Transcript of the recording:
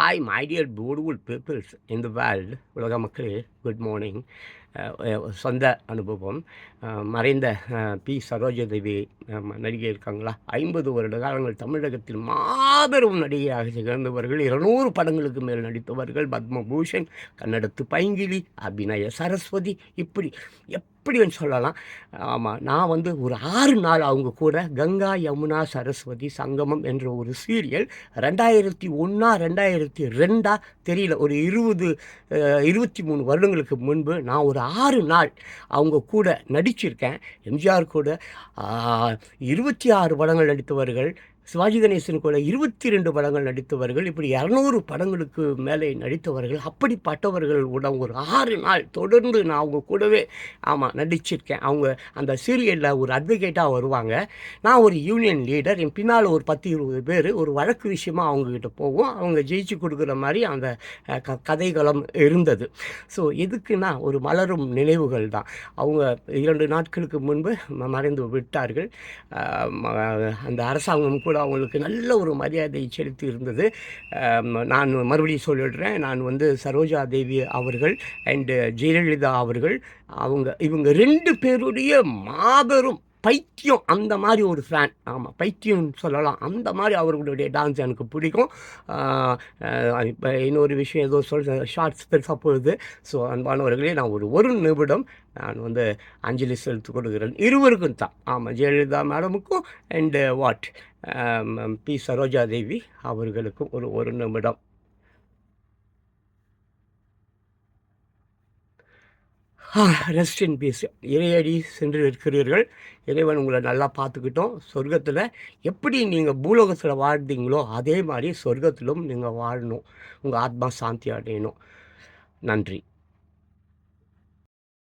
Hi my dear beautiful peoples இந்த world உலக மக்களே குட் மார்னிங் சொந்த அனுபவம். மறைந்த பி. சரோஜதேவி நடிகை இருக்காங்களா ஐம்பது வருட காலங்கள் தமிழகத்தில் மாபெரும் நடிகையாக திகழ்ந்தவர்கள் இருநூறு படங்களுக்கு மேல் நடித்தவர்கள் பத்மபூஷன் கன்னடத்து பைங்கிலி அபிநய சரஸ்வதி இப்படி அப்படின்னு சொல்லலாம். ஆமாம் நான் வந்து ஒரு ஆறு நாள் அவங்க கூட கங்கா யமுனா சரஸ்வதி சங்கமம் என்ற ஒரு சீரியல் ரெண்டாயிரத்தி ஒன்றா ரெண்டாயிரத்தி ரெண்டா தெரியல. ஒரு இருபது இருபத்தி மூணு வருடங்களுக்கு முன்பு நான் ஒரு ஆறு நாள் அவங்க கூட நடிச்சிருக்கேன். எம்ஜிஆர் கூட இருபத்தி ஆறு படங்கள் நடித்தவர்கள் சிவாஜி கணேசன் கூட இருபத்தி ரெண்டு படங்கள் நடித்தவர்கள் இப்படி இரநூறு படங்களுக்கு மேலே நடித்தவர்கள் அப்படிப்பட்டவர்கள் உடன் ஒரு ஆறு நாள் தொடர்ந்து நான் அவங்க கூடவே ஆமாம் நடிச்சிருக்கேன். அவங்க அந்த சீரியலில் ஒரு அட்வொகேட்டாக வருவாங்க. நான் ஒரு யூனியன் லீடர் என் பின்னால் ஒரு பத்து இருபது பேர் ஒரு வழக்கு விஷயமாக அவங்கக்கிட்ட போவோம். அவங்க ஜெயிச்சு கொடுக்குற மாதிரி அந்த க கதைகளம் இருந்தது. ஸோ எதுக்குன்னா ஒரு மலரும் நினைவுகள் தான். அவங்க இரண்டு நாட்களுக்கு முன்பு மறைந்து விட்டார்கள். அந்த அரசாங்கம் கூட அவங்களுக்கு நல்ல ஒரு மரியாதை செலுத்தி இருந்தது. நான் மறுபடியும் சொல்லிடுறேன். நான் வந்து சரோஜா தேவி அவர்கள் அண்டு ஜெயலலிதா அவர்கள் அவங்க இவங்க ரெண்டு பேருடைய மாபெரும் பைத்தியம் அந்த மாதிரி ஒரு ஃபேன் ஆமாம் பைத்தியம் சொல்லலாம். அந்த மாதிரி அவர்களுடைய டான்ஸ் எனக்கு பிடிக்கும். இப்போ இன்னொரு விஷயம் ஏதோ சொல் ஷார்ட்ஸ் பெருசாக போகுது ஸோ அன்பானவர்களே நான் ஒரு ஒரு நிமிடம் நான் வந்து அஞ்சலி செலுத்து கொடுக்கிறேன் இருவருக்கும் தான். ஆமாம் Jayalalithaa மேடமுக்கும் and what P. Saroja Devi அவர்களுக்கும் ஒரு ஒரு நிமிடம். ரெஸ்ட் இன் பீஸ் இறையடி சென்று இருக்கிறீர்கள் இறைவன் உங்களை நல்லா பார்த்துக்கிட்டோம். சொர்க்கத்தில் எப்படி நீங்கள் பூலோகத்தில் வாழ்ந்தீங்களோ அதே மாதிரி சொர்க்கத்திலும் நீங்கள் வாழணும். உங்கள் ஆத்மா சாந்தி அடையணும். நன்றி.